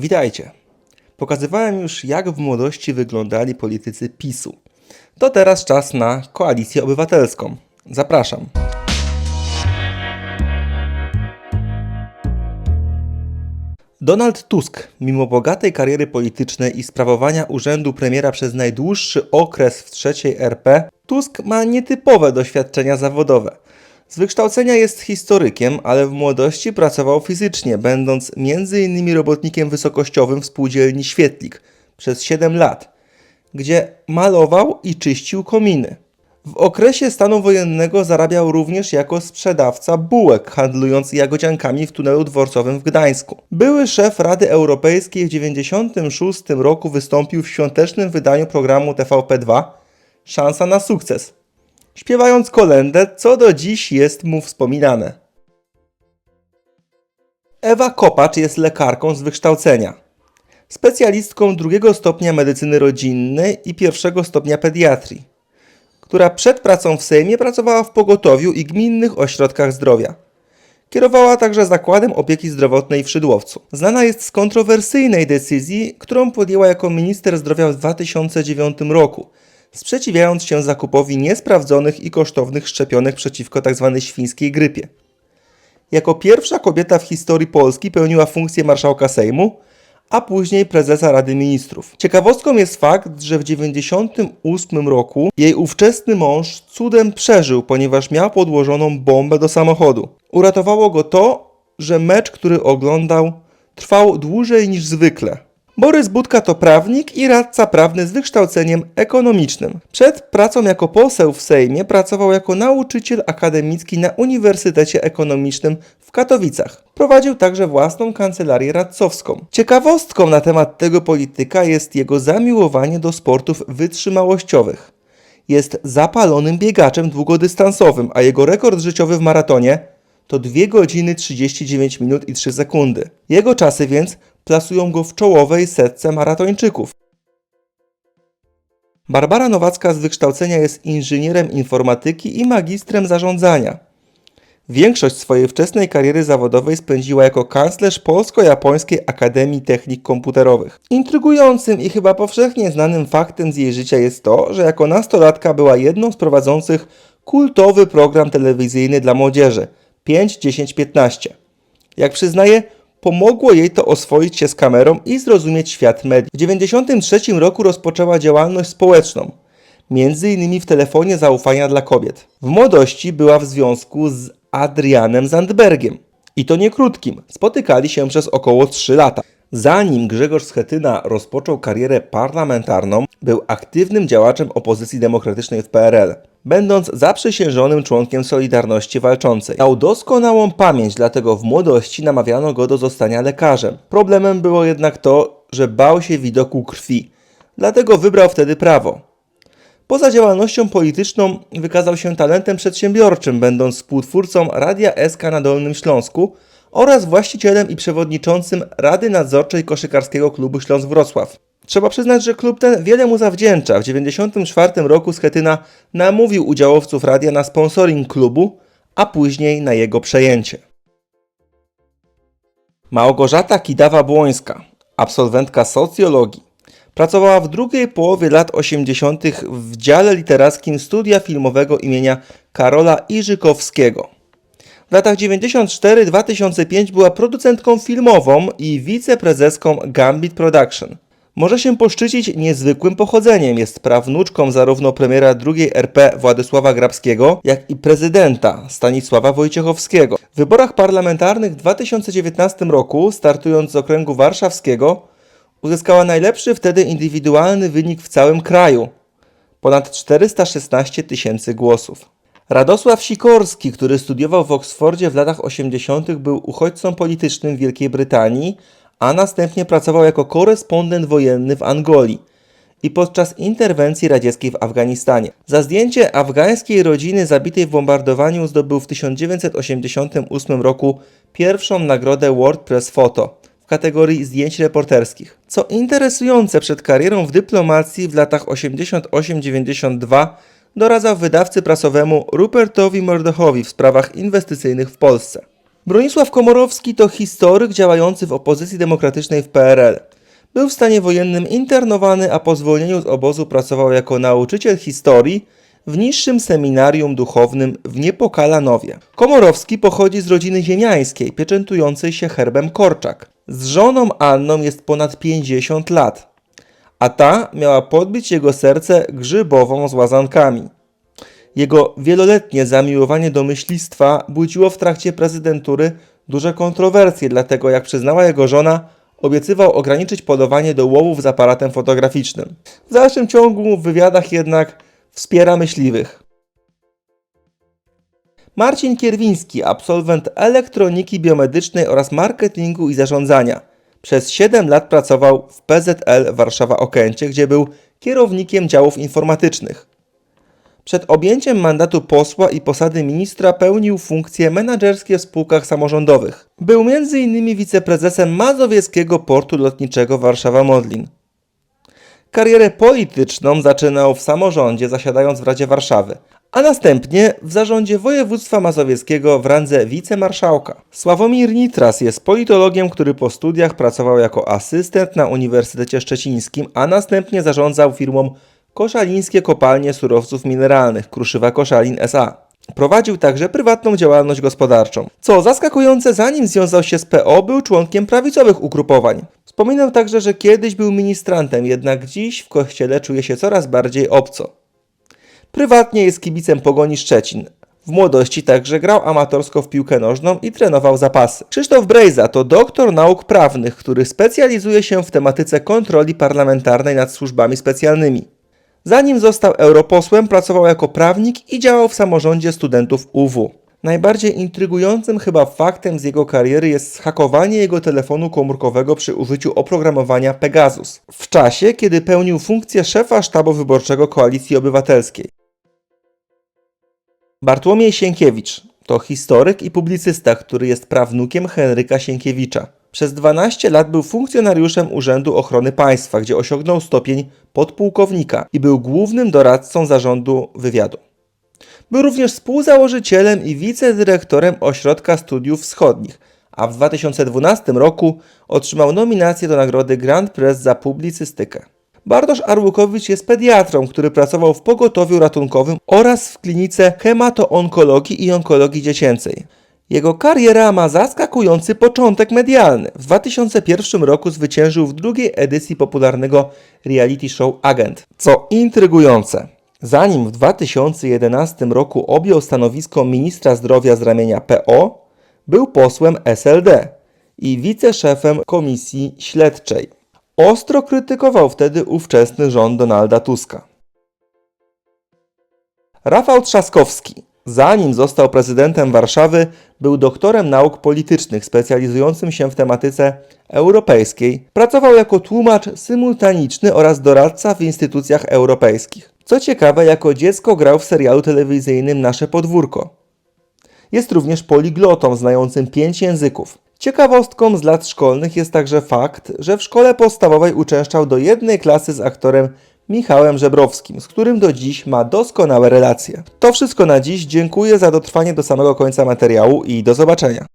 Witajcie. Pokazywałem już, jak w młodości wyglądali politycy PiSu. To teraz czas na koalicję obywatelską. Zapraszam. Donald Tusk, mimo bogatej kariery politycznej i sprawowania urzędu premiera przez najdłuższy okres w trzeciej RP, Tusk ma nietypowe doświadczenia zawodowe. Z wykształcenia jest historykiem, ale w młodości pracował fizycznie, będąc m.in. robotnikiem wysokościowym w spółdzielni Świetlik przez 7 lat, gdzie malował i czyścił kominy. W okresie stanu wojennego zarabiał również jako sprzedawca bułek, handlując jagodziankami w tunelu dworcowym w Gdańsku. Były szef Rady Europejskiej w 1996 roku wystąpił w świątecznym wydaniu programu TVP2 Szansa na sukces, śpiewając kolendę, co do dziś jest mu wspominane. Ewa Kopacz jest lekarką z wykształcenia. Specjalistką drugiego stopnia medycyny rodzinnej i pierwszego stopnia pediatrii która przed pracą w Sejmie pracowała w pogotowiu i gminnych ośrodkach zdrowia. Kierowała także Zakładem Opieki Zdrowotnej w Szydłowcu. Znana jest z kontrowersyjnej decyzji, którą podjęła jako minister zdrowia w 2009 roku, sprzeciwiając się zakupowi niesprawdzonych i kosztownych szczepionek przeciwko tzw. świńskiej grypie. Jako pierwsza kobieta w historii Polski pełniła funkcję marszałka Sejmu, a później prezesa Rady Ministrów. Ciekawostką jest fakt, że w 1998 roku jej ówczesny mąż cudem przeżył, ponieważ miał podłożoną bombę do samochodu. Uratowało go to, że mecz, który oglądał, trwał dłużej niż zwykle. Borys Budka to prawnik i radca prawny z wykształceniem ekonomicznym. Przed pracą jako poseł w Sejmie pracował jako nauczyciel akademicki na Uniwersytecie Ekonomicznym w Katowicach. Prowadził także własną kancelarię radcowską. Ciekawostką na temat tego polityka jest jego zamiłowanie do sportów wytrzymałościowych. Jest zapalonym biegaczem długodystansowym, a jego rekord życiowy w maratonie to 2 godziny 39 minut i 3 sekundy. Jego czasy więc plasują go w czołowej setce maratończyków. Barbara Nowacka z wykształcenia jest inżynierem informatyki i magistrem zarządzania. Większość swojej wczesnej kariery zawodowej spędziła jako kanclerz Polsko-Japońskiej Akademii Technik Komputerowych. Intrygującym i chyba powszechnie znanym faktem z jej życia jest to, że jako nastolatka była jedną z prowadzących kultowy program telewizyjny dla młodzieży 5, 10, 15. Jak przyznaje, pomogło jej to oswoić się z kamerą i zrozumieć świat mediów. W 1993 roku rozpoczęła działalność społeczną, innymi w telefonie zaufania dla kobiet. W młodości była w związku z Adrianem Zandbergiem. I to nie krótkim. Spotykali się przez około 3 lata. Zanim Grzegorz Schetyna rozpoczął karierę parlamentarną, był aktywnym działaczem opozycji demokratycznej w PRL, będąc zaprzysiężonym członkiem Solidarności Walczącej. Miał doskonałą pamięć, dlatego w młodości namawiano go do zostania lekarzem. Problemem było jednak to, że bał się widoku krwi, dlatego wybrał wtedy prawo. Poza działalnością polityczną wykazał się talentem przedsiębiorczym, będąc współtwórcą Radia SK na Dolnym Śląsku oraz właścicielem i przewodniczącym Rady Nadzorczej Koszykarskiego Klubu Śląsk Wrocław. Trzeba przyznać, że klub ten wiele mu zawdzięcza. W 1994 roku Schetyna namówił udziałowców radia na sponsoring klubu, a później na jego przejęcie. Małgorzata Kidawa-Błońska, absolwentka socjologii, pracowała w drugiej połowie lat 80. w dziale literackim studia filmowego imienia Karola Iżykowskiego. W latach 94-2005 była producentką filmową i wiceprezeską Gambit Production. Może się poszczycić niezwykłym pochodzeniem. Jest prawnuczką zarówno premiera II RP Władysława Grabskiego, jak i prezydenta Stanisława Wojciechowskiego. W wyborach parlamentarnych w 2019 roku, startując z okręgu warszawskiego, uzyskała najlepszy wtedy indywidualny wynik w całym kraju ponad 416 tysięcy głosów. Radosław Sikorski, który studiował w Oksfordzie w latach 80., był uchodźcą politycznym Wielkiej Brytanii, a następnie pracował jako korespondent wojenny w Angolii i podczas interwencji radzieckiej w Afganistanie. Za zdjęcie afgańskiej rodziny zabitej w bombardowaniu zdobył w 1988 roku pierwszą nagrodę World Press Photo w kategorii zdjęć reporterskich. Co interesujące, przed karierą w dyplomacji w latach 88-92 doradzał wydawcy prasowemu Rupertowi Murdochowi w sprawach inwestycyjnych w Polsce. Bronisław Komorowski to historyk działający w opozycji demokratycznej w PRL. Był w stanie wojennym internowany, a po zwolnieniu z obozu pracował jako nauczyciel historii w niższym seminarium duchownym w Niepokalanowie. Komorowski pochodzi z rodziny ziemiańskiej, pieczętującej się herbem Korczak. Z żoną Anną jest ponad 50 lat, a ta miała podbić jego serce grzybową z łazankami. Jego wieloletnie zamiłowanie do myślistwa budziło w trakcie prezydentury duże kontrowersje, dlatego jak przyznała jego żona, obiecywał ograniczyć polowanie do łowów z aparatem fotograficznym. W dalszym ciągu w wywiadach jednak wspiera myśliwych. Marcin Kierwiński, absolwent elektroniki biomedycznej oraz marketingu i zarządzania. Przez 7 lat pracował w PZL Warszawa Okęcie, gdzie był kierownikiem działów informatycznych. Przed objęciem mandatu posła i posady ministra pełnił funkcje menedżerskie w spółkach samorządowych. Był m.in. wiceprezesem Mazowieckiego Portu Lotniczego Warszawa-Modlin. Karierę polityczną zaczynał w samorządzie, zasiadając w Radzie Warszawy, a następnie w zarządzie województwa mazowieckiego w randze wicemarszałka. Sławomir Nitras jest politologiem, który po studiach pracował jako asystent na Uniwersytecie Szczecińskim, a następnie zarządzał firmą Koszalińskie Kopalnie Surowców Mineralnych Kruszywa Koszalin S.A. Prowadził także prywatną działalność gospodarczą. Co zaskakujące, zanim związał się z PO, był członkiem prawicowych ugrupowań. Wspominał także, że kiedyś był ministrantem, jednak dziś w kościele czuje się coraz bardziej obco. Prywatnie jest kibicem Pogoni Szczecin. W młodości także grał amatorsko w piłkę nożną i trenował zapasy. Krzysztof Brejza to doktor nauk prawnych, który specjalizuje się w tematyce kontroli parlamentarnej nad służbami specjalnymi. Zanim został europosłem, pracował jako prawnik i działał w samorządzie studentów UW. Najbardziej intrygującym chyba faktem z jego kariery jest zhakowanie jego telefonu komórkowego przy użyciu oprogramowania Pegasus, w czasie, kiedy pełnił funkcję szefa sztabu wyborczego Koalicji Obywatelskiej. Bartłomiej Sienkiewicz to historyk i publicysta, który jest prawnukiem Henryka Sienkiewicza. Przez 12 lat był funkcjonariuszem Urzędu Ochrony Państwa, gdzie osiągnął stopień podpułkownika i był głównym doradcą zarządu wywiadu. Był również współzałożycielem i wicedyrektorem Ośrodka Studiów Wschodnich, a w 2012 roku otrzymał nominację do nagrody Grand Prix za publicystykę. Bartosz Arłukowicz jest pediatrą, który pracował w pogotowiu ratunkowym oraz w klinice hematoonkologii i onkologii dziecięcej. Jego kariera ma zaskakujący początek medialny. W 2001 roku zwyciężył w drugiej edycji popularnego reality show Agent. Co intrygujące, zanim w 2011 roku objął stanowisko ministra zdrowia z ramienia PO, był posłem SLD i wiceszefem komisji śledczej. Ostro krytykował wtedy ówczesny rząd Donalda Tuska. Rafał Trzaskowski, zanim został prezydentem Warszawy, był doktorem nauk politycznych specjalizującym się w tematyce europejskiej. Pracował jako tłumacz symultaniczny oraz doradca w instytucjach europejskich. Co ciekawe, jako dziecko grał w serialu telewizyjnym Nasze Podwórko. Jest również poliglotą znającym pięć języków. Ciekawostką z lat szkolnych jest także fakt, że w szkole podstawowej uczęszczał do jednej klasy z aktorem Michałem Żebrowskim, z którym do dziś ma doskonałe relacje. To wszystko na dziś. Dziękuję za dotrwanie do samego końca materiału i do zobaczenia.